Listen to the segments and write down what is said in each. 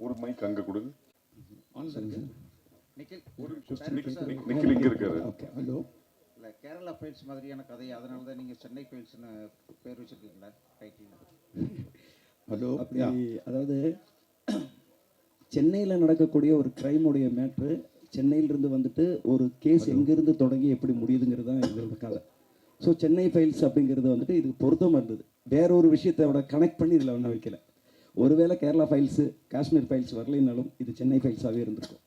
ஒரு மைக் அங்க கொடுங்க நிக்கில் இங்க இருக்காரு. ஹலோ இல்ல கேரளா ஃபைல்ஸ் மாதிரியான கதை அதனால தான் நீங்க சென்னை ஃபைல்ஸ்னு பேர் வச்சிருக்கீங்களா ஹலோ அதாவது சென்னையில் நடக்கக்கூடிய ஒரு கிரைமுடைய மேட்ரு சென்னையிலிருந்து வந்துட்டு ஒரு கேஸ் எங்கேருந்து தொடங்கி எப்படி முடியுதுங்கிறது தான் எங்களோட கதை ஸோ சென்னை ஃபைல்ஸ் அப்படிங்கிறது வந்துட்டு இதுக்கு பொருத்தமாக இருந்தது. வேற ஒரு விஷயத்தோட கனெக்ட் பண்ணி இதில் ஒன்றும் வைக்கல. ஒருவேளை கேரளா ஃபைல்ஸு காஷ்மீர் ஃபைல்ஸ் வரலைனாலும் இது சென்னை ஃபைல்ஸாகவே இருந்திருக்கும்.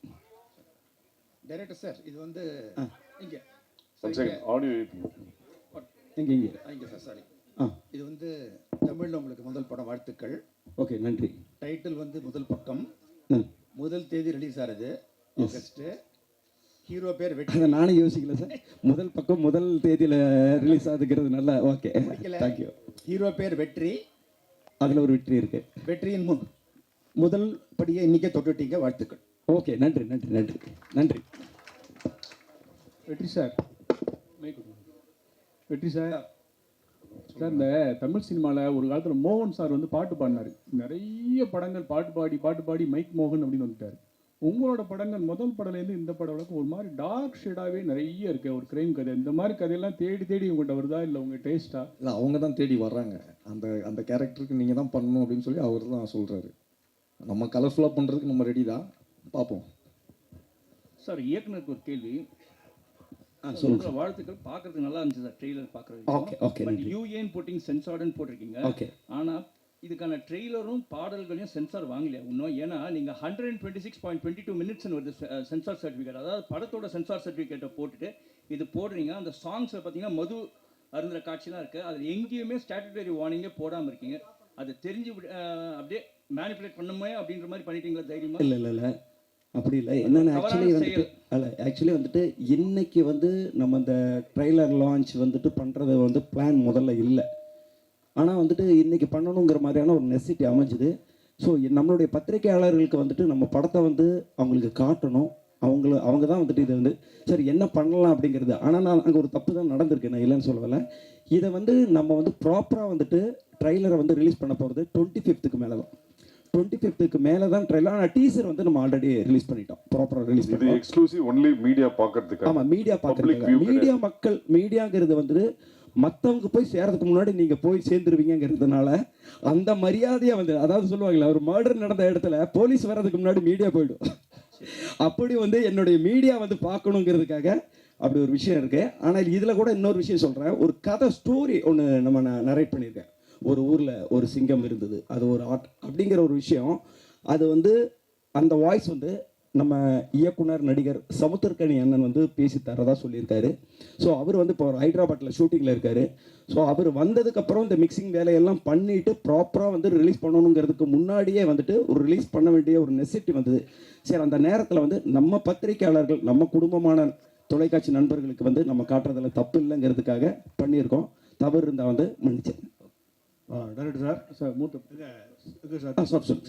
டைரக்டர் சார் இது வந்து இங்கே. இங்கே. இங்கே சார் சாரி ஆ. இது வந்து தமிழில் உங்களுக்கு முதல் படம் வாழ்த்துக்கள். ஓகே நன்றி. டைட்டில் வந்து முதல் பக்கம். முதல் தேதி ரிலீஸ் ஆகுது ஆகஸ்ட்டு ஹீரோ பேர் வெற்றி. அதை நானும் யோசிக்கல சார். முதல் பக்கம் முதல் தேதியில் ரிலீஸ் ஆகுதுங்கிறது நல்லா ஓகே தேங்க்யூ ஹீரோ பேர் வெற்றி. அதில் ஒரு வெற்றி இருக்குது வெற்றியின் மு முதல் படியை இன்னைக்கே தொட்டுட்டீங்க. வாழ்த்துக்கள். ஓகே நன்றி நன்றி நன்றி நன்றி. வெற்றி சார். வெற்றி சார். சார் இந்த தமிழ் சினிமாவில் ஒரு காலத்தில் மோகன் சார் வந்து பாட்டு பாடினார். நிறைய படங்கள் பாட்டு பாடி பாட்டு பாடி மைக் மோகன் அப்படின்னு வந்துட்டார். உங்களோட படங்கள் முதல் படம்லேருந்து இந்த படம் வரைக்கும் ஒரு மாதிரி டார்க் ஷேடாகவே நிறைய இருக்கு. ஒரு கிரைம் கதை. இந்த மாதிரி கதையெல்லாம் தேடி தேடி உங்கள்கிட்ட வருதா? இல்லை உங்கள் டேஸ்ட்டா இல்லை அவங்க தான் தேடி வர்றாங்க. அந்த அந்த கேரக்டருக்கு நீங்கள் தான் பண்ணணும் அப்படின்னு சொல்லி அவர் தான் சொல்கிறாரு நம்ம கலர்ஃபுல்லாக பண்ணுறதுக்கு நம்ம ரெடி தான். பார்ப்போம் சார் இயக்குனருக்கு ஒரு கேள்வி. சொல்ற வாழ்த்துக்கள் பார்க்கறதுக்கு நல்லா இருந்துச்சு சார் ட்ரெய்லர். யூ ஏன் போட்டிங் சென்சார்டுன்னு போட்டிருக்கீங்க. ஓகே ஆனா இதுக்கான ட்ரெய்லரும் பாடல்களையும் சென்சார் வாங்கலையா? இன்னும் ஏன்னா நீங்க hundred and twenty six point twenty two minutes வருது சென்சார் சர்டிஃபிகேட் அதாவது படத்தோட சென்சார் சர்டிஃபிகேட்டை போட்டுட்டு இது போடுறீங்க. அந்த சாங்ஸில் பார்த்தீங்கன்னா மது அருந்துற காட்சிலாம் இருக்கு. அதில் எங்கேயுமே ஸ்டாட்டுட்டரி வார்னிங்கே போடாமல் இருக்கீங்க. அது தெரிஞ்சு அப்படியே மேனிப்புலேட் பண்ணுமே அப்படின்ற மாதிரி பண்ணிட்டீங்களா தைரியமா? இல்லை இல்லை இல்லை. அப்படி இல்லை. என்னென்ன ஆக்சுவலி வந்துட்டு. அல்ல ஆக்சுவலி வந்துட்டு இன்னைக்கு வந்து நம்ம இந்த ட்ரெய்லர் லான்ச் வந்துட்டு பண்ணுறது வந்து பிளான் முதல்ல இல்லை. ஆனால் வந்துட்டு இன்னைக்கு பண்ணணுங்கிற மாதிரியான ஒரு நெசிட்டி அமைஞ்சுது. ஸோ நம்மளுடைய பத்திரிகையாளர்களுக்கு வந்துட்டு நம்ம படத்தை வந்து அவங்களுக்கு காட்டணும். அவங்கள அவங்க தான் வந்துட்டு இதை வந்து சரி என்ன பண்ணலாம் அப்படிங்கிறது. ஆனால் நான் அங்கே ஒரு தப்பு தான் நடந்திருக்கு நான் இல்லைன்னு சொல்லலை இதை வந்து நம்ம வந்து ப்ராப்பராக வந்துட்டு ட்ரெய்லரை வந்து ரிலீஸ் பண்ண போகிறது டுவெண்ட்டி ஃபிஃப்த்துக்கு மேலே தான் டுவெண்ட்டி ஃபிஃப்த்துக்கு மேலே தான் ட்ரெய்லர் ஆனால் டீசர் வந்து நம்ம ஆல்ரெடி ரிலீஸ் பண்ணிட்டோம். ப்ராப்பராக ரிலீஸ் பண்ணிட்டோம். எக்ஸ்க்ளூசிவ் ஒன்லி மீடியா பாக்குறதுக்கு. ஆமா மீடியா பார்க்குறதுக்கு மீடியா மக்கள் மீடியாங்கிறது வந்து மற்றவங்க போய் சேர்றதுக்கு முன்னாடி நீங்கள் போய் சேர்ந்துருவீங்கிறதுனால அந்த மரியாதையை வந்து அதாவது சொல்லுவாங்களே ஒரு மர்டர் நடந்த இடத்துல போலீஸ் வர்றதுக்கு முன்னாடி மீடியா போயிடும். அப்படி வந்து என்னுடைய மீடியா வந்து பார்க்கணுங்கிறதுக்காக அப்படி ஒரு விஷயம் இருக்குது ஆனால் இதில் கூட இன்னொரு விஷயம் சொல்கிறேன் ஒரு கதை ஸ்டோரி ஒன்று நம்ம நான் நரேட் பண்ணியிருக்கேன். ஒரு ஊரில் ஒரு சிங்கம் இருந்தது. அது ஒரு ஆர்ட் அப்படிங்கிற ஒரு விஷயம். அது வந்து அந்த வாய்ஸ் வந்து நம்ம இயக்குனர் நடிகர் சமுத்திரக்கணி அண்ணன் வந்து பேசி தரதா சொல்லியிருக்காரு. ஸோ அவர் வந்து இப்போ ஹைதராபாத்தில் ஷூட்டிங்கில் இருக்காரு. ஸோ அவர் வந்ததுக்கப்புறம் இந்த மிக்சிங் வேலையெல்லாம் பண்ணிட்டு ப்ராப்பராக வந்து ரிலீஸ் பண்ணணுங்கிறதுக்கு முன்னாடியே வந்துட்டு ஒரு ரிலீஸ் பண்ண வேண்டிய ஒரு நெசிட்டி வந்தது. சரி அந்த நேரத்தில் வந்து நம்ம பத்திரிக்கையாளர்கள் நம்ம குடும்பமான தொலைக்காட்சி நண்பர்களுக்கு வந்து நம்ம காட்டுறதுல தப்பு இல்லைங்கிறதுக்காக பண்ணியிருக்கோம். தவறு இருந்தால் வந்து மன்னிச்சேன் டைரக்டர் சார். சார் மூத்த சார். சொல்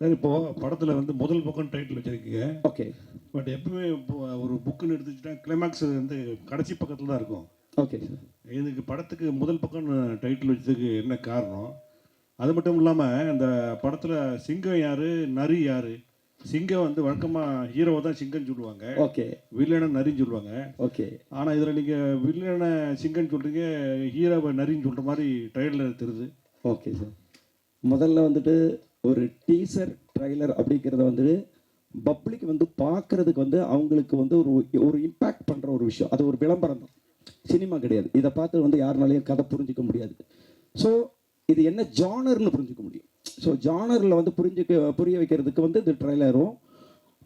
சார் இப்போ படத்தில் வந்து முதல் பக்கம் டைட்டில் வச்சிருக்கீங்க. ஓகே பட் எப்பவுமே ஒரு புக்குன்னு எடுத்துக்கிட்டா கிளைமாக்ஸ் வந்து கடைசி பக்கத்தில் தான் இருக்கும். ஓகே சார் இதுக்கு படத்துக்கு முதல் பக்கம் டைட்டில் வச்சதுக்கு என்ன காரணம்? அது மட்டும் இல்லாமல் இந்த படத்தில் சிங்கம் யார் நரி யார்? சிங்கம் வந்து வழக்கமாக ஹீரோவை தான் சிங்கம்னு சொல்லுவாங்க. ஓகே வில்லனை நரின்னு சொல்லுவாங்க. ஓகே ஆனால் இதில் நீங்கள் வில்லனை சிங்கம்னு சொல்கிறீங்க ஹீரோவை நரின்னு சொல்கிற மாதிரி ட்ரெயிலர் தெரியுது. ஓகே சார் முதல்ல வந்துட்டு ஒரு டீசர் ட்ரைலர் அப்படிங்கிறத வந்து பப்ளிக் வந்து பார்க்கறதுக்கு வந்து அவங்களுக்கு வந்து ஒரு ஒரு இம்பேக்ட் பண்ணுற ஒரு விஷயம். அது ஒரு விளம்பரம் தான். சினிமா கிடையாது. இதை பார்த்து வந்து யாருனாலையும் கதை புரிஞ்சிக்க முடியாது. ஸோ இது என்ன ஜானர்னு புரிஞ்சிக்க முடியும். ஸோ ஜானரில் வந்து புரிஞ்சுக்க புரிய வைக்கிறதுக்கு வந்து இந்த ட்ரைலரும்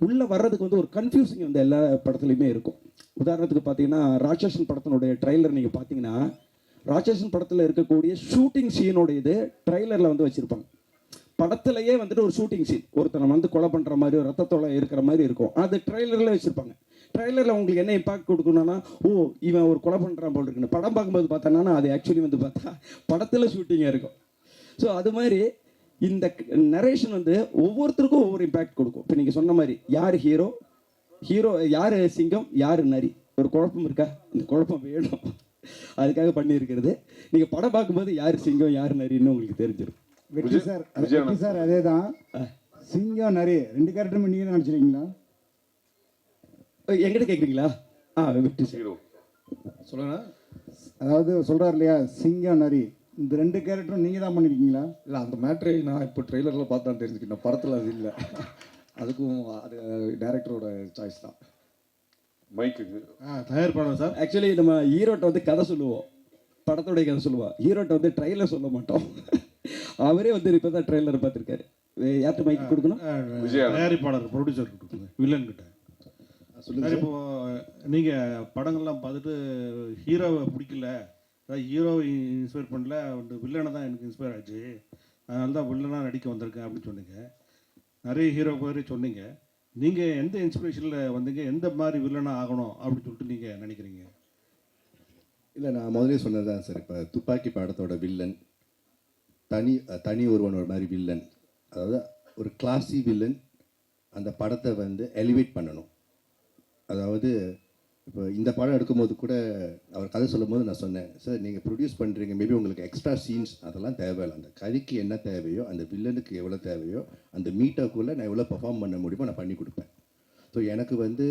உள்ளே வர்றதுக்கு வந்து ஒரு கன்ஃபியூசிங் வந்து எல்லா படத்துலையுமே இருக்கும். உதாரணத்துக்கு பார்த்தீங்கன்னா ராட்சசன் படத்தினுடைய ட்ரைலர் நீங்கள் பார்த்தீங்கன்னா ராட்சசன் படத்தில் இருக்கக்கூடிய ஷூட்டிங் சீனோட இது ட்ரைலரில் வந்து வச்சுருப்பாங்க. படத்துலயே வந்துட்டு ஒரு ஷூட்டிங் சீன் ஒருத்தனை வந்து கொலை பண்ணுற மாதிரி ஒரு ரத்தத்தோலை இருக்கிற மாதிரி இருக்கும். அது ட்ரைலரில் வச்சுருப்பாங்க. ட்ரைலரில் உங்களுக்கு என்ன இம்பாக்ட் கொடுக்கணும்னா ஓ இவன் ஒரு கொலை பண்ணுறான் போல் இருக்குன்னு. படம் பார்க்கும்போது பார்த்தோன்னா அது ஆக்சுவலி வந்து பார்த்தா படத்தில் ஷூட்டிங்காக இருக்கும். ஸோ அது மாதிரி இந்த நரேஷன் வந்து ஒவ்வொருத்தருக்கும் ஒவ்வொரு இம்பாக்ட் கொடுக்கும். இப்போ நீங்கள் சொன்ன மாதிரி யார் ஹீரோ ஹீரோ யார் சிங்கம்? யார் நரி? ஒரு குழப்பம் இருக்கா? இந்த குழப்பம் வேணும். அதுக்காக பண்ணியிருக்கிறது. நீங்கள் படம் பார்க்கும்போது யார் சிங்கம் யார் நரின்னு உங்களுக்கு தெரிஞ்சிடும் வெற்றி விஜய்- சார் விஜய் வெற்றி சார் அதே தான் சிங்கம் நிறைய ரெண்டு கேரக்டருமே நீங்கள் தான் நடிச்சிருக்கீங்களா எங்கிட்ட கேட்குறீங்களா ஆ வெற்றி சார். ஹீரோ சொல்லுங்க. அதாவது சொல்கிறார் இல்லையா சிங்கம் நரி இந்த ரெண்டு கேரக்டரும் நீங்கள் தான் பண்ணியிருக்கீங்களா இல்லை அந்த மேட்ரை நான் இப்போ ட்ரெய்லரில் பார்த்து தெரிஞ்சுக்கிட்டேன். படத்தில் அது இல்லை. அதுக்கும் அது டேரக்டரோட சாய்ஸ் தான். மைக்குக்கு ஆ தயாரிப்பாளர் சார். ஆக்சுவலி நம்ம ஹீரோட்ட வந்து கதை சொல்லுவோம். படத்தோடைய கதை சொல்லுவோம் ஹீரோட்ட வந்து ட்ரெய்லர் சொல்ல மாட்டோம். அவரே வந்து இப்போ தான் ட்ரெய்லர் பார்த்துருக்காரு. யார்கிட்ட மைக் கொடுக்கணும். தயாரிப்பாளர் ப்ரொடியூசர் கொடுத்துருங்க வில்லன் கிட்ட. சார் இப்போ நீங்க படங்கள்லாம் பார்த்துட்டு ஹீரோவை பிடிக்கல. அதாவது ஹீரோவை இன்ஸ்பயர் பண்ணல வந்து வில்லனை தான் எனக்கு இன்ஸ்பயர் ஆச்சு. அதனால தான் வில்லனாக நடிக்க வந்திருக்கேன் அப்படின்னு சொன்னீங்க. நிறைய ஹீரோ பேர் சொன்னீங்க. நீங்கள் எந்த இன்ஸ்பிரேஷனில் வந்தீங்க? எந்த மாதிரி வில்லனாக ஆகணும் அப்படின்னு சொல்லிட்டு நீங்கள் நினைக்கிறீங்க? இல்லை நான் முதலே சொன்னது தான் சார். இப்போ துப்பாக்கி படத்தோட வில்லன் தனி தனி ஒருவன் ஒரு மாதிரி வில்லன் அதாவது ஒரு கிளாசி வில்லன் அந்த படத்தை வந்து எலிவேட் பண்ணணும். அதாவது இப்போ இந்த படம் எடுக்கும்போது கூட அவர் கதை சொல்லும்போது நான் சொன்னேன் சார் நீங்கள் ப்ரொடியூஸ் பண்ணுறீங்க மேபி உங்களுக்கு எக்ஸ்ட்ரா சீன்ஸ் அதெல்லாம் தேவையில்லை அந்த கதைக்கு என்ன தேவையோ அந்த வில்லனுக்கு எவ்வளோ தேவையோ அந்த மீட்டருக்குள்ளே நான் எவ்வளோ பெர்ஃபார்ம் பண்ண முடியுமோ நான் பண்ணி கொடுப்பேன். ஸோ எனக்கு வந்து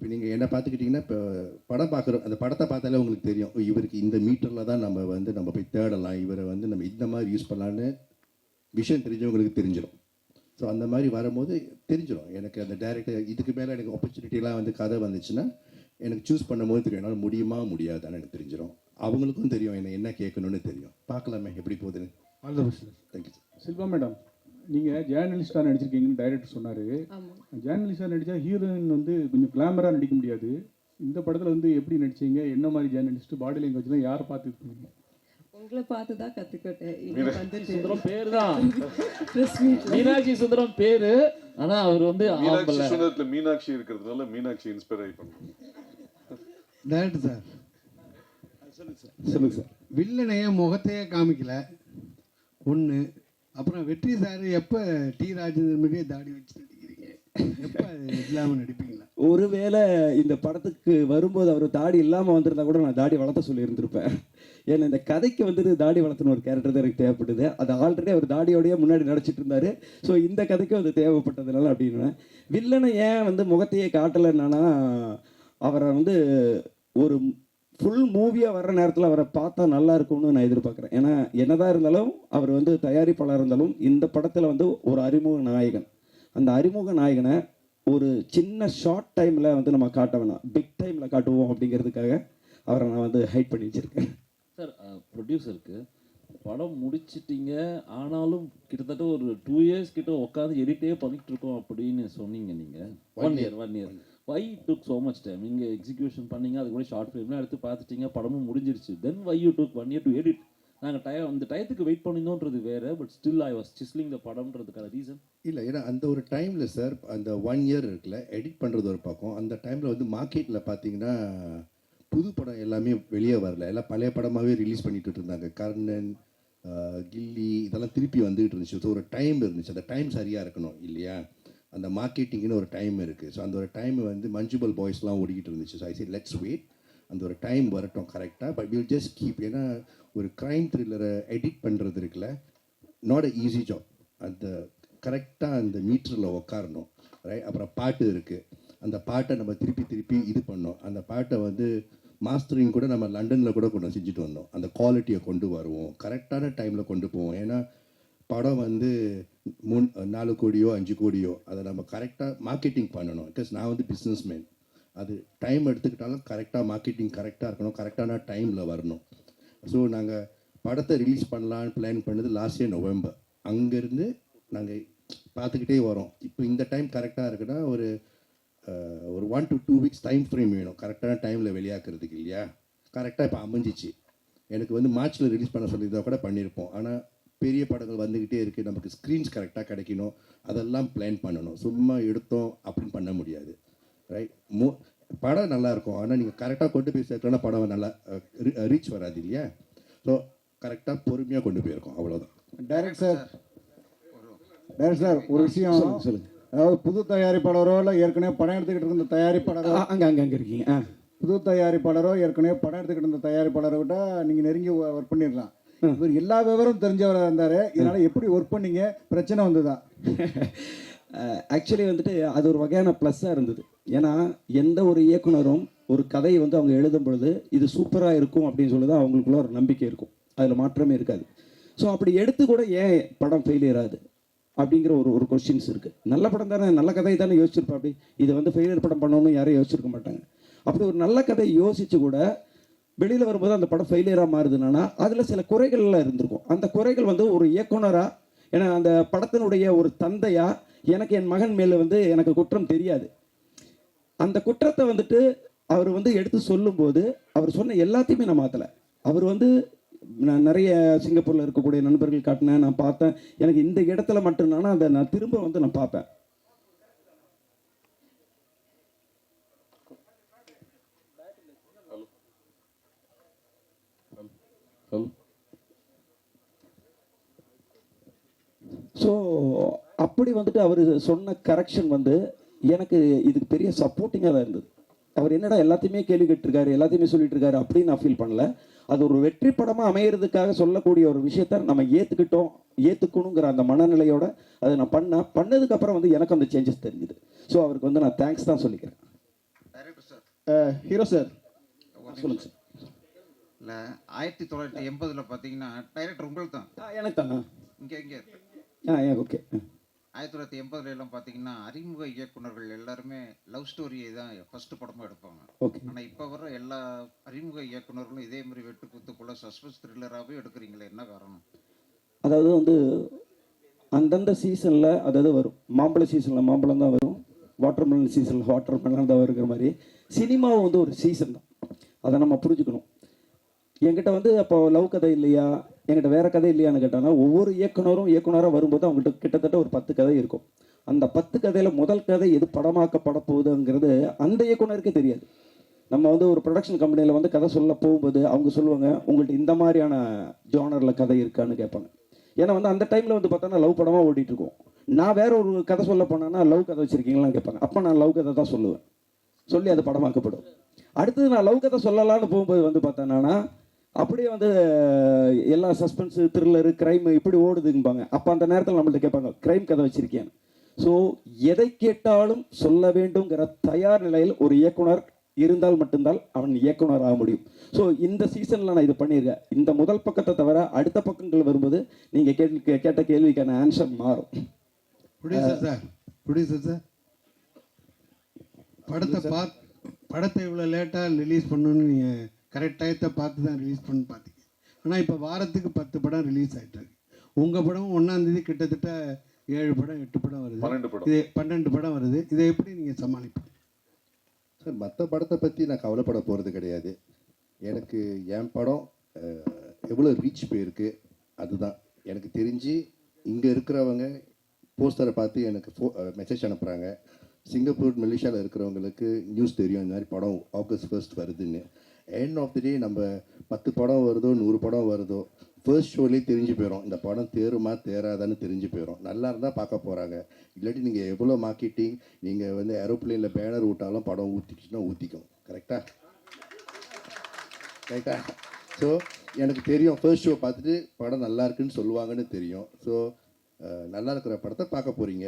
இப்போ நீங்கள் என்ன பார்த்துக்கிட்டிங்கன்னா இப்போ படம் பார்க்குறோம் அந்த படத்தை பார்த்தாலே உங்களுக்கு தெரியும் இவருக்கு இந்த மீட்டரில் தான் நம்ம வந்து நம்ம போய் தேடலாம் இவரை வந்து நம்ம இந்த மாதிரி யூஸ் பண்ணலான்னு விஷயம் தெரிஞ்சவங்களுக்கு தெரிஞ்சிடும். ஸோ அந்த மாதிரி வரும்போது தெரிஞ்சிடும். எனக்கு அந்த டேரக்டர் இதுக்கு மேலே எனக்கு ஆப்பர்ச்சுனிட்டிலாம் வந்து கதை வந்துச்சுன்னா எனக்கு சூஸ் பண்ணும்போது தெரியும். என்னால் முடியுமா முடியாதான்னு எனக்கு தெரிஞ்சிடும் அவங்களுக்கும் தெரியும் என்ன என்ன கேட்கணும்னு தெரியும். பார்க்கலாமே எப்படி போகுதுன்னு. All the best thank you Silva madam நீங்கள் ஜேர்னலிஸ்டாக நடிச்சிருக்கீங்கன்னு டைரக்டர் சொன்னார். ஜேர்னலிஸ்டாக நடித்தா ஹீரோயின் வந்து கொஞ்சம் கிளாமராக நடிக்க முடியாது. இந்த படத்தில் வந்து எப்படி நடிச்சீங்க? என்ன மாதிரி ஜேர்னலிஸ்ட் பாடி லாங்குவேஜ்லாம் யார் பார்த்து பண்ணீங்க? உங்களை பார்த்து தான் கற்றுக்கிட்டேன் சுந்தரம் பேர் தான் மீனாட்சி சுந்தரம் பேரு. ஆனா அவர் வந்து மீனாட்சி சுந்தரத்துல மீனாட்சி இருக்கிறதுனால மீனாட்சி இன்ஸ்பயர் ஆகி பண்ணுறோம் டேரக்டர் சார் சொல்லுங்கள் சார் வில்லனைய முகத்தையே காமிக்கல. ஒன்று அப்புறம் வெற்றி சார் எப்போ டி ராஜேந்திரன் மாதிரியே தாடி வச்சு நடிக்கிறீங்க? எப்போ இல்லாமல் நடிப்பீங்களா? ஒருவேளை இந்த படத்துக்கு வரும்போது அவர் தாடி இல்லாமல் வந்திருந்தா கூட நான் தாடி வளர்த்த சொல்லியிருந்திருப்பேன். ஏன்னா இந்த கதைக்கு வந்துட்டு தாடி வளர்த்துன ஒரு கேரக்டர் தான் எனக்கு தேவைப்படுது அது ஆல்ரெடி அவர் தாடியோடய முன்னாடி நடிச்சிட்டு இருந்தாரு. ஸோ இந்த கதைக்கும் அது தேவைப்பட்டதுனால அப்படின்னு. வில்லனை ஏன் வந்து முகத்தையே காட்டலைன்னா அவரை வந்து ஒரு ஃபுல் மூவியாக வர்ற நேரத்தில் அவரை பார்த்தா நல்லா இருக்கும்னு நான் எதிர்பார்க்குறேன். ஏன்னா என்னதான் இருந்தாலும் அவர் வந்து தயாரிப்பாளர் இருந்தாலும் இந்த படத்தில் வந்து ஒரு அறிமுக நாயகன். அந்த அறிமுக நாயகனை ஒரு சின்ன ஷார்ட் டைமில் வந்து நம்ம காட்ட வேணாம். பிக் டைமில் காட்டுவோம் அப்படிங்கிறதுக்காக அவரை நான் வந்து ஹைட் பண்ணி வச்சுருக்கேன். சார் ப்ரொடியூசருக்கு படம் முடிச்சிட்டிங்க. ஆனாலும் கிட்டத்தட்ட ஒரு டூ இயர்ஸ் கிட்ட உட்காந்து எடிட்டே பண்ணிட்டு இருக்கோம் அப்படின்னு சொன்னீங்க நீங்கள் one year one year why took so much time நீங்கள் எக்ஸிக்யூஷன் பண்ணீங்க அதுக்கு முன்னாடி ஷார்ட் ஃபிலிம்லாம் எடுத்து பார்த்துட்டீங்க படமும் முடிஞ்சிருச்சு. Then why you took one year to edit நாங்கள் டய அந்த டயத்துக்கு வெயிட் பண்ணியிருந்தோன்றது வேறு but still I was sizzling the படம்ன்றதுக்கான reason இல்லை ஏன்னா அந்த ஒரு டைமில் சார் அந்த ஒன் இயர் இருக்குல்ல எடிட் பண்ணுறது ஒரு பக்கம். அந்த டைமில் வந்து மார்க்கெட்டில் பார்த்தீங்கன்னா புது படம் எல்லாமே வெளியே வரல. எல்லாம் பழைய படமாகவே ரிலீஸ் பண்ணிட்டு இருந்தாங்க. கர்ணன் கில்லி இதெல்லாம் திருப்பி வந்துகிட்டு இருந்துச்சு. ஸோ ஒரு டைம் இருந்துச்சு. அந்த டைம் சரியாக இருக்கணும் இல்லையா? அந்த மார்க்கெட்டிங்னு ஒரு டைம் இருக்குது ஸோ அந்த ஒரு டைம் வந்து மஞ்சுபல் பாய்ஸ்லாம் ஓடிக்கிட்டு இருந்துச்சு. So I see let's wait அந்த ஒரு டைம் வரட்டும் கரெக்டாக பட் வில் ஜஸ்ட் கீப் ஏன்னா ஒரு க்ரைம் த்ரில்லரை எடிட் பண்ணுறது இருக்குல்ல நாட் அ ஈஸி ஜாப் அந்த கரெக்டாக அந்த மீட்டரில் உட்காரணும் ரைட் அப்புறம் பாட்டு இருக்குது அந்த பாட்டை நம்ம திருப்பி திருப்பி இது பண்ணோம். அந்த பாட்டை வந்து மாஸ்டரிங் கூட நம்ம லண்டனில் கூட கொண்டு செஞ்சுட்டு வந்தோம். அந்த குவாலிட்டியை கொண்டு வருவோம். கரெக்டான டைமில் கொண்டு போவோம். ஏன்னா படம் வந்து மூணு நாலு கோடியோ அஞ்சு கோடியோ அதை நம்ம கரெக்டாக மார்க்கெட்டிங் பண்ணணும். பிகாஸ் நான் வந்து பிஸ்னஸ் மேன் அது டைம் எடுத்துக்கிட்டாலும் கரெக்டாக மார்க்கெட்டிங் கரெக்டாக இருக்கணும். கரெக்டான டைமில் வரணும். ஸோ நாங்கள் படத்தை ரிலீஸ் பண்ணலான்னு பிளான் பண்ணது லாஸ்ட் இயர் நவம்பர் அங்கேருந்து நாங்கள் பார்த்துக்கிட்டே வரோம். இப்போ இந்த டைம் கரெக்டாக இருக்குன்னா ஒரு ஒரு one two two weeks time frame வேணும். கரெக்டான டைமில் வெளியாக்குறதுக்கு இல்லையா? கரெக்டாக இப்போ அமைஞ்சிச்சு. எனக்கு வந்து மார்ச்சில் ரிலீஸ் பண்ண சொல்லியிருந்தா கூட பண்ணியிருப்போம். ஆனால் பெரிய படங்கள் வந்துக்கிட்டே இருக்குது நமக்கு ஸ்க்ரீன்ஸ் கரெக்டாக கிடைக்கணும். அதெல்லாம் பிளான் பண்ணணும். சும்மா எடுத்தோம் அப்படின்னு பண்ண முடியாது. ரைட் மோ படம் நல்லா இருக்கும் ஆனால் நீங்கள் கரெக்டாக கொண்டு போய் சேர்க்கலன்னா படம் நல்லா ரீச் வராது இல்லையா? ஸோ கரெக்டாக பொறுமையாக கொண்டு போயிருக்கோம். அவ்வளோதான் டைரக்ட் சார் டைரக்ட் சார் ஒரு விஷயம். சொல்லுங்க சொல்லுங்க. அதாவது புது தயாரிப்பாளரோ இல்லை ஏற்கனவே படம் எடுத்துக்கிட்டு இருந்த தயாரிப்பாளரோ அங்கே அங்கே அங்கே இருக்கீங்க. புது தயாரிப்பாளரோ ஏற்கனவே படம் எடுத்துக்கிட்டு இருந்த தயாரிப்பாளரை விட நீங்கள் நெருங்கி ஒர்க் பண்ணிடலாம். இவர் எல்லா விவரம் தெரிஞ்சவராக இருந்தார். இதனால் எப்படி ஒர்க் பண்ணீங்க? பிரச்சனை வந்ததா? ஆக்சுவலி வந்துட்டு அது ஒரு வகையான ப்ளஸ்ஸாக இருந்தது. ஏன்னா எந்த ஒரு இயக்குனரும் ஒரு கதையை வந்து அவங்க எழுதும் பொழுது இது சூப்பராக இருக்கும் அப்படின்னு சொல்லி தான் அவங்களுக்குள்ள ஒரு நம்பிக்கை இருக்கும். அதில் மாற்றமே இருக்காது. ஸோ அப்படி எடுத்து கூட ஏன் படம் ஃபெயிலியர் ஆகுது அப்படிங்கிற ஒரு ஒரு கொஸ்டின்ஸ் இருக்குது நல்ல படம் தானே நல்ல கதை தானே யோசிச்சிருப்பா அப்படி. இதை வந்து ஃபெயிலியர் படம் பண்ணணும்னு யாரும் யோசிச்சிருக்க மாட்டாங்க. அப்படி ஒரு நல்ல கதை யோசிச்சு கூட வெளியில் வரும்போது அந்த படம் ஃபெயிலியராக மாறுதுன்னா அதில் சில குறைகள்லாம் இருந்திருக்கும். அந்த குறைகள் வந்து ஒரு இயக்குனராக ஏன்னா அந்த படத்தினுடைய ஒரு தந்தையாக எனக்கு என் மகன் மேலே வந்து எனக்கு குற்றம் தெரியாது. அந்த குற்றத்தை வந்துட்டு அவர் வந்து எடுத்து சொல்லும்போது அவர் சொன்ன எல்லாத்தையுமே நான் மாற்றலை அவர் வந்து நான் நிறைய சிங்கப்பூரில் இருக்கக்கூடிய நண்பர்கள் காட்டினேன் நான் பார்த்தேன். எனக்கு இந்த இடத்துல மட்டும்தானா அதை நான் திரும்ப வந்து நான் பார்ப்பேன். ஸோ அப்படி வந்துட்டு அவர் சொன்ன கரெக்ஷன் வந்து எனக்கு இதுக்கு பெரிய சப்போர்ட்டிங்காக தான் இருந்தது. அவர் என்னடா எல்லாத்தையுமே கேள்வி கேட்டிருக்காரு எல்லாத்தையுமே சொல்லிட்டு இருக்காரு அப்படின்னு நான் ஃபீல் பண்ணல. அது ஒரு வெற்றி படமாக அமையிறதுக்காக சொல்லக்கூடிய ஒரு விஷயத்த நம்ம ஏற்றுக்கிட்டோம் ஏற்றுக்கணுங்கிற அந்த மனநிலையோட அதை நான் பண்ணேன் பண்ணதுக்கப்புறம் வந்து எனக்கு அந்த சேஞ்சஸ் தெரிஞ்சுது. ஸோ அவருக்கு வந்து நான் தேங்க்ஸ் தான் சொல்லிக்கிறேன். டைரக்டர் சார் ஹீரோ சார் சொல்லுங்க சார் இல்லை ஆயிரத்தி தொள்ளாயிரத்தி எண்பதில் பார்த்தீங்கன்னா டைரக்டர் உங்களுக்கு தான் ஆ எனக்கு தான் இங்கே இங்கே ஏன் ஓகே ஆயிரத்தி தொள்ளாயிரத்தி எண்பதுல எல்லாம் பார்த்தீங்கன்னா அறிமுக இயக்குனர்கள் எல்லாருமே லவ் ஸ்டோரியை தான் ஃபர்ஸ்ட் படமாக எடுப்பாங்க. ஓகே ஆனால் இப்போ வர எல்லா அறிமுக இயக்குனர்களும் இதே மாதிரி வெட்டு குத்துக்குள்ள சஸ்பென்ஸ் த்ரில்லராகவே எடுக்கிறீங்களே என்ன காரணம்? அதாவது வந்து அந்தந்த சீசனில் அதாவது வரும். மாம்பழ சீசனில் மாம்பழம் தான் வரும். வாட்டர்மெலன் சீசனில் வாட்டர்மெலன் தான் வருங்கிற மாதிரி. சினிமாவும் வந்து ஒரு சீசன் தான். அதை நம்ம புரிஞ்சுக்கணும். என்கிட்ட வந்து அப்போ லவ் கதை இல்லையா? என்கிட்ட வேற கதை இல்லையான்னு கேட்டாங்கன்னா ஒவ்வொரு இயக்குனரும் இயக்குனராக வரும்போது அவங்ககிட்ட கிட்டத்தட்ட ஒரு பத்து கதை இருக்கும். அந்த பத்து கதையில் முதல் கதை எது படமாக்கப்பட போகுதுங்கிறது அந்த இயக்குனருக்கே தெரியாது. நம்ம வந்து ஒரு ப்ரொடக்ஷன் கம்பெனியில் வந்து கதை சொல்ல போகும்போது அவங்க சொல்லுவாங்க உங்கள்கிட்ட இந்த மாதிரியான ஜானரில் கதை இருக்கான்னு கேட்பாங்க. ஏன்னா வந்து அந்த டைமில் வந்து பார்த்தோன்னா லவ் படமாக ஓடிட்டுருக்கோம் நான் வேற ஒரு கதை சொல்ல போனேன்னா லவ் கதை வச்சுருக்கீங்களான்னு கேட்பாங்க. அப்போ நான் லவ் கதை தான் சொல்லுவேன். சொல்லி அது படமாக்கப்படும். அடுத்தது நான் லவ் கதை சொல்லலான்னு போகும்போது வந்து பார்த்தேன்னா அப்படியே வந்து எல்லா சஸ்பென்ஸு த்ரில்லரு க்ரைம் இப்படி ஓடுதும்பாங்க அப்போ அந்த நேரத்தில் நம்மள்ட்ட கேட்பாங்க க்ரைம் கதை வச்சிருக்கேன் ஸோ எதை கேட்டாலும் சொல்ல வேண்டுங்கிற தயார் நிலையில் ஒரு இயக்குனர் இருந்தால் மட்டும்தான் அவன் இயக்குனர் ஆக முடியும். ஸோ இந்த சீசனில் நான் இது பண்ணியிருக்கேன் இந்த முதல் பக்கத்தை தவிர அடுத்த பக்கங்கள் வரும்போது நீங்கள் கேள்வி கேட்ட கேள்விக்கான ஆன்சர் மாறும். படத்தை பார்த்து படத்தை இவ்வளோ லேட்டாக ரிலீஸ் பண்ணணும்னு நீங்கள் கரெக்ட் டயத்தை பார்த்து தான் ரிலீஸ் பண்ணு பார்த்தீங்க ஆனால் இப்போ வாரத்துக்கு பத்து படம் ரிலீஸ் ஆகிட்டு இருக்கு உங்கள் படம் ஒன்றாந்தேதி கிட்டத்தட்ட ஏழு படம் எட்டு படம் வருது. பன்னெண்டு படம். இது பன்னெண்டு படம் வருது. இதை எப்படி நீங்கள் சமாளிப்பீங்க? சார் மற்ற படத்தை பற்றி நான் கவலைப்பட போகிறது கிடையாது. எனக்கு என் படம் எவ்வளோ ரீச் போயிருக்கு அதுதான். எனக்கு தெரிஞ்சு இங்கே இருக்கிறவங்க போஸ்டரை பார்த்து எனக்கு ஃபோ மெசேஜ் அனுப்புகிறாங்க சிங்கப்பூர் மலேசியாவில் இருக்கிறவங்களுக்கு நியூஸ் தெரியும் இந்த மாதிரி படம் ஆகஸ்ட் ஃபர்ஸ்ட் வருதுன்னு. எண்ட் ஆஃப் தி டே நம்ம பத்து படம் வருதோ நூறு படம் வருதோ ஃபர்ஸ்ட் ஷோலேயே தெரிஞ்சு போயிடும் இந்த படம் தேருமா தேராதான்னு தெரிஞ்சு போயிடும் நல்லா இருந்தால் பார்க்க போகிறாங்க இல்லாட்டி நீங்கள் எவ்வளோ மார்க்கெட்டிங் நீங்கள் வந்து ஏரோப்ளேனில் பேனர் விட்டாலும் படம் ஊற்றிக்கிச்சுன்னா ஊற்றிக்கும் கரெக்டாக கரெக்டாக ஸோ எனக்கு தெரியும். ஃபர்ஸ்ட் ஷோ பார்த்துட்டு படம் நல்லா இருக்குன்னு சொல்லுவாங்கன்னு தெரியும். ஸோ நல்லா இருக்கிற படத்தை பார்க்க போகிறீங்க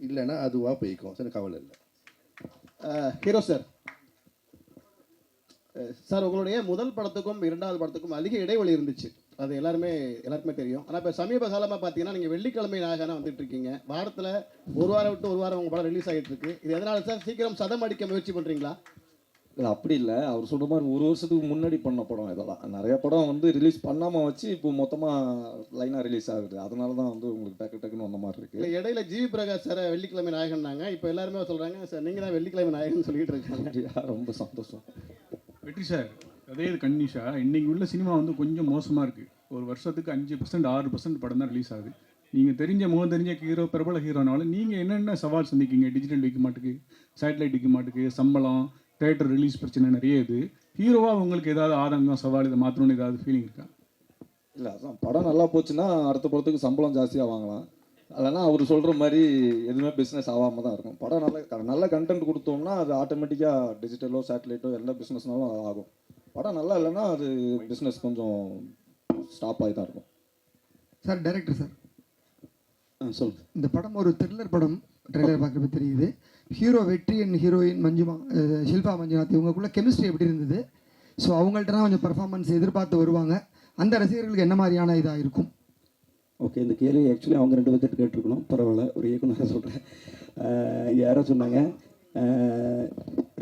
இல்லைன்னா அதுவாக போய்க்கும். சரி கவலை இல்லை. Hero sir. சார் உங்களுடைய முதல் படத்துக்கும் இரண்டாவது படத்துக்கும் அதிக இடைவெளி இருந்துச்சு. அது எல்லாருமே எல்லாருக்குமே தெரியும். ஆனால் இப்போ சமீப காலமாக பார்த்தீங்கன்னா நீங்கள் வெள்ளிக்கிழமை நாயகனாக வந்துட்டு இருக்கீங்க. வாரத்தில் ஒரு வாரம் விட்டு ஒரு வாரம் உங்கள் படம் ரிலீஸ் ஆகிட்டு இருக்கு. இது எதனால சார்? சீக்கிரம் சதம் அடிக்க முயற்சி பண்ணுறீங்களா இல்லை அப்படி இல்லை. அவர் சொன்ன மாதிரி ஒரு வருஷத்துக்கு முன்னாடி பண்ண படம் இதெல்லாம். நிறைய படம் வந்து ரிலீஸ் பண்ணாமல் வச்சு இப்போ மொத்தமாக லைனாக ரிலீஸ் ஆகுது. அதனால தான் வந்து உங்களுக்கு டக்கு டக்குன்னு வந்த மாதிரி இருக்கு. இல்லை இடையில ஜிவி பிரகாஷ் சார் வெள்ளிக்கிழமை நாயகன்னாங்க. இப்போ எல்லாருமே சொல்கிறாங்க சார் நீங்கள் தான் வெள்ளிக்கிழமை நாயகன் சொல்லிட்டு இருக்காங்க? ரொம்ப சந்தோஷம். வெற்றி சார். அதே இது கன்னிஷா இன்னைக்கு உள்ள சினிமா வந்து கொஞ்சம் மோசமாக இருக்குது ஒரு வருஷத்துக்கு அஞ்சு பர்சன்ட் ஆறு பர்சன்ட் படம் தான் ரிலீஸ் ஆகுது. நீங்கள் தெரிஞ்ச முகம் தெரிஞ்ச ஹீரோ பிரபல ஹீரோனாலும் நீங்கள் என்னென்ன சவால் சந்திக்கீங்க? டிஜிட்டல் விற்க மாட்டுக்கு சேட்டலைட் விற்க மாட்டுக்கு சம்பளம் தேட்டர் ரிலீஸ் பிரச்சனை நிறைய இது. ஹீரோவாக உங்களுக்கு ஏதாவது ஆதங்கம் சவால் இதை மாற்றணும்னு ஏதாவது ஃபீலிங் இருக்கா? இல்லை அதான் படம் நல்லா போச்சுன்னா அடுத்த படத்துக்கு சம்பளம் ஜாஸ்தியாக வாங்கலாம். இல்லைன்னா அவர் சொல்கிற மாதிரி எதுவுமே பிஸ்னஸ் ஆகாம தான் இருக்கும். படம் நல்ல நல்ல கண்டென்ட் கொடுத்தோம்னா அது ஆட்டோமேட்டிக்காக டிஜிட்டலோ சேட்டலைட்டோ எந்த பிஸ்னஸ்னாலும் ஆகும். படம் நல்லா இல்லைன்னா அது பிஸ்னஸ் கொஞ்சம் ஸ்டாப் ஆகி தான் இருக்கும். சார் டைரக்டர் சார் சொல்லுங்கள் இந்த படம் ஒரு த்ரில்லர் படம் ட்ரெய்லர் பார்க்குறப்ப தெரியுது. ஹீரோ வெற்றி அண்ட் ஹீரோயின் மஞ்சுமா ஷில்பா மஞ்சுநாத் இவங்களுக்குள்ள கெமிஸ்ட்ரி எப்படி இருந்தது? ஸோ அவங்கள்ட்ட தான் கொஞ்சம் பர்ஃபார்மன்ஸ் எதிர்பார்த்து வருவாங்க. அந்த ரசிகர்களுக்கு என்ன மாதிரியான இதாக இருக்கும்? ஓகே இந்த கேள்வி ஆக்சுவலி அவங்க ரெண்டு பேர்த்திட்ட கேட்டிருக்கணும். பரவாயில்ல ஒரு இயக்குனராக சொல்கிறேன் யாரோ சொன்னாங்க.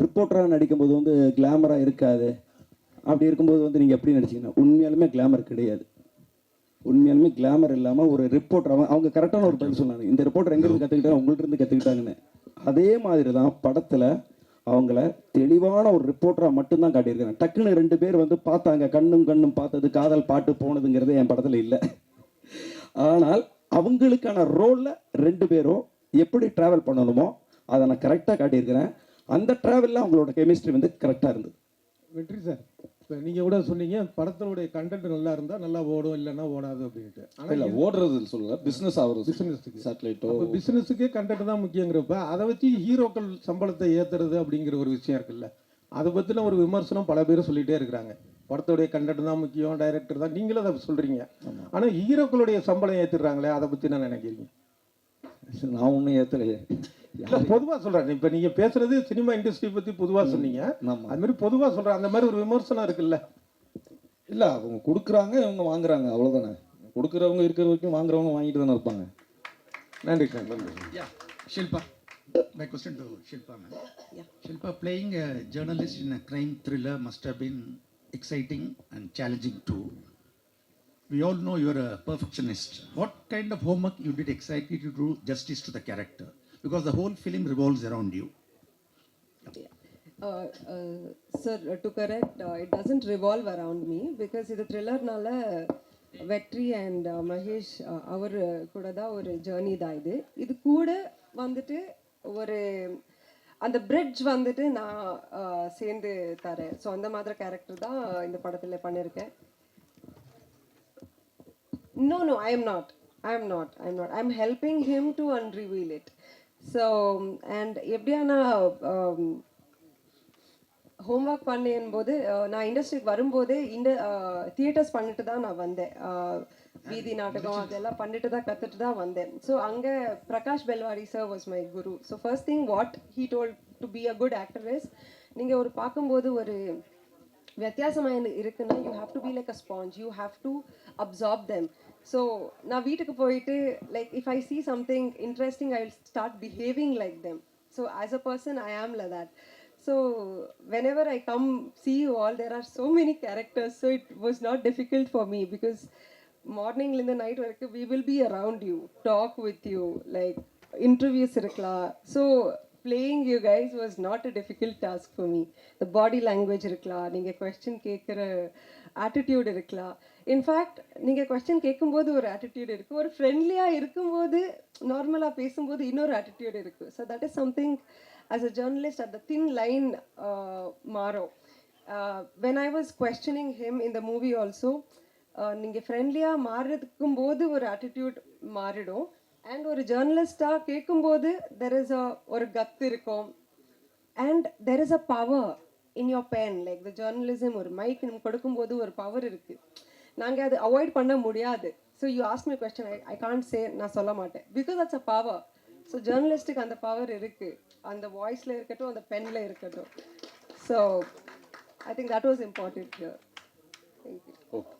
ரிப்போர்ட்டராக நடிக்கும்போது வந்து கிளாமராக இருக்காது. அப்படி இருக்கும்போது வந்து நீங்கள் எப்படி நடிச்சிங்கன்னா உண்மையாலுமே கிளாமர் கிடையாது. உண்மையாலுமே கிளாமர் இல்லாமல் ஒரு ரிப்போர்ட்டர் அவங்க அவங்க கரெக்டான ஒரு பதில் சொன்னாங்க. இந்த ரிப்போர்ட்டர் எங்கேருந்து கற்றுக்கிட்டாங்க உங்கள்ட்ட இருந்து கற்றுக்கிட்டாங்கன்னு அதே மாதிரி தான் படத்தில் அவங்கள தெளிவான ஒரு ரிப்போர்ட்டராக மட்டும்தான் காட்டியிருக்காங்க. டக்குன்னு ரெண்டு பேர் வந்து பார்த்தாங்க. கண்ணும் கண்ணும் பார்த்தது காதல் பாட்டு போனதுங்கிறது என் படத்தில் இல்லை. ஆனால் அவங்களுக்கான ரோலில் ரெண்டு பேரும் எப்படி ட்ராவல் பண்ணணுமோ அதை நான் கரெக்டாக காட்டியிருக்கிறேன். அந்த ட்ராவலில் அவங்களோட கெமிஸ்ட்ரி வந்து கரெக்டாக இருந்தது. வெற்றி சார் இப்போ நீங்கள் கூட சொன்னீங்க படத்தினுடைய கண்டென்ட் நல்லா இருந்தால் நல்லா ஓடும் இல்லைன்னா ஓடாது அப்படின்ட்டு. இல்லை ஓடுறது சொல்லல பிஸ்னஸ் ஆகுறது. பிஸ்னஸுக்கு சேட்டலைட்டோ பிஸ்னஸுக்கே கண்டென்ட் தான் முக்கியங்கிறப்ப அதை வச்சு ஹீரோக்கள் சம்பளத்தை ஏற்றுறது அப்படிங்கிற ஒரு விஷயம் இருக்குல்ல. அதை பற்றின ஒரு விமர்சனம் பல பேர் சொல்லிகிட்டே இருக்கிறாங்க. படத்துடைய கண்டென்ட் தான் முக்கியம் டைரக்டர் தான். நீங்களும் அதை சொல்கிறீங்க ஆனால் ஹீரோக்களுடைய சம்பளம் ஏற்றிடுறாங்களே அதை பற்றி என்ன நினைக்கிறீங்க? நான் ஒன்றும் ஏற்றலையே இல்லை பொதுவாக சொல்கிறேன் இப்போ நீங்கள் பேசுறது சினிமா இண்டஸ்ட்ரி பற்றி பொதுவாக சொன்னீங்க. அது மாதிரி பொதுவாக சொல்கிறேன் அந்த மாதிரி ஒரு விமர்சனம் இருக்குல்ல. இல்லை அவங்க கொடுக்குறாங்க இவங்க வாங்குறாங்க. அவ்வளோதானே கொடுக்குறவங்க இருக்கிற வரைக்கும் வாங்குறவங்க வாங்கிட்டு தானே இருப்பாங்க. நன்றி சார். நன்றி. Shilpa. My question to Shilpa, ma'am. Shilpa, playing a journalist in a crime thriller must have been exciting and challenging too. We all know you're a perfectionist. What kind of homework you did exactly to do justice to the character? Because the whole film revolves around you. Uh, uh, sir, uh, to correct, uh, it doesn't revolve around me because இது த்ரில்லர்னால வெற்றி and Mahesh அவர் கூட தான் ஒரு journey தான் இது இது கூட வந்துட்டு ஒரு அந்த பிரிட்ஜ் வந்துட்டு நான் சேர்ந்து தரேன். ஸோ அந்த மாதிரி கேரக்டர் தான் இந்த படத்தில் பண்ணியிருக்கேன் no no, I am not. I am not I am not. I am helping him to unreveal it so and எப்படியான ஹோம்ஒர்க் பண்ணேன் போது நான் இண்டஸ்ட்ரிக்கு வரும்போதே இந்த தியேட்டர்ஸ் பண்ணிட்டு தான் நான் வந்தேன். வீதி நாடகம் அதெல்லாம் பண்ணிட்டு தான் கற்றுட்டு தான் வந்தேன். ஸோ அங்கே Prakash Belawadi sir was my guru so first thing what he told to be a good actor is நீங்கள் ஒரு பார்க்கும்போது ஒரு வித்தியாசமாக இருக்குன்னா you have to be like a sponge you have to absorb them so நான் வீட்டுக்கு போயிட்டு like if I see something interesting I will start behaving like them so as a person I am like that so whenever I come see you all, there are so many characters, so it was not difficult for me because மார்னிங்லேருந்து night வரைக்கும் we will be around you talk with you like interviews இருக்கலாம் so playing you guys was not a difficult task for me the body language இருக்கலாம் நீங்கள் question கேட்குற attitude இருக்கலாம் in fact நீங்கள் question கேட்கும்போது ஒரு ஆட்டிடியூட் இருக்குது ஒரு ஃப்ரெண்ட்லியாக இருக்கும்போது நார்மலாக பேசும்போது இன்னொரு ஆட்டிடியூட் இருக்குது so that is something as a journalist at the thin line மாறும் when I was questioning him இந்த மூவி ஆல்சோ நீங்கள் ஃப்ரெண்ட்லியாக மாறுறதுக்கும் போது ஒரு ஆட்டிடியூட் மாறிடும். அண்ட் ஒரு ஜேர்னலிஸ்டாக கேட்கும்போது தெர் இஸ் அ ஒரு கத்து இருக்கும். And there is a power in your pen like the journalism ஒரு மைக் நம்ம கொடுக்கும்போது ஒரு பவர் இருக்குது நாங்கள் அது அவாய்ட் பண்ண முடியாது. So you ask my question I I can't say நான் சொல்ல மாட்டேன். Because it's a power so ஜேர்னலிஸ்ட்டுக்கு அந்த பவர் இருக்குது அந்த வாய்ஸில் இருக்கட்டும் அந்த பெனில் இருக்கட்டும். So I think that was important thank you okay